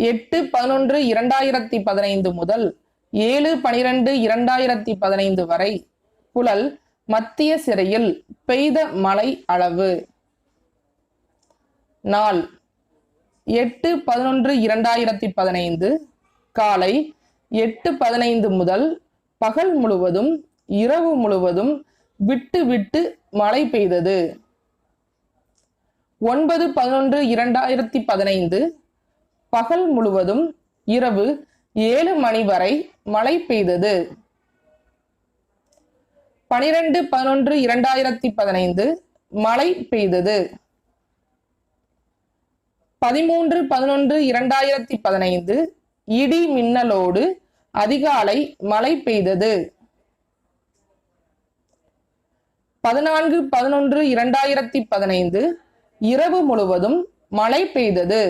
எட்டு பதினொன்று இரண்டாயிரத்தி பதினைந்து முதல் ஏழு பனிரெண்டு இரண்டாயிரத்தி பதினைந்து வரை புலல் மத்திய சிறையில் பெய்த மழை அளவு. நாள் எட்டு பதினொன்று இரண்டாயிரத்தி பதினைந்து காலை எட்டு பதினைந்து முதல் பகல் முழுவதும் இரவு முழுவதும் விட்டு விட்டு மழை பெய்தது. ஒன்பது பதினொன்று இரண்டாயிரத்தி பதினைந்து பகல் முழுவதும் இரவு ஏழு மணி வரை மழை பெய்தது. பனிரெண்டு பதினொன்று இரண்டாயிரத்தி பதினைந்து மழை பெய்தது. பதிமூன்று பதினொன்று இரண்டாயிரத்தி பதினைந்து இடி மின்னலோடு அதிகாலை மழை பெய்தது. பதினான்கு பதினொன்று இரண்டாயிரத்தி பதினைந்து இரவு முழுவதும் மழை பெய்தது.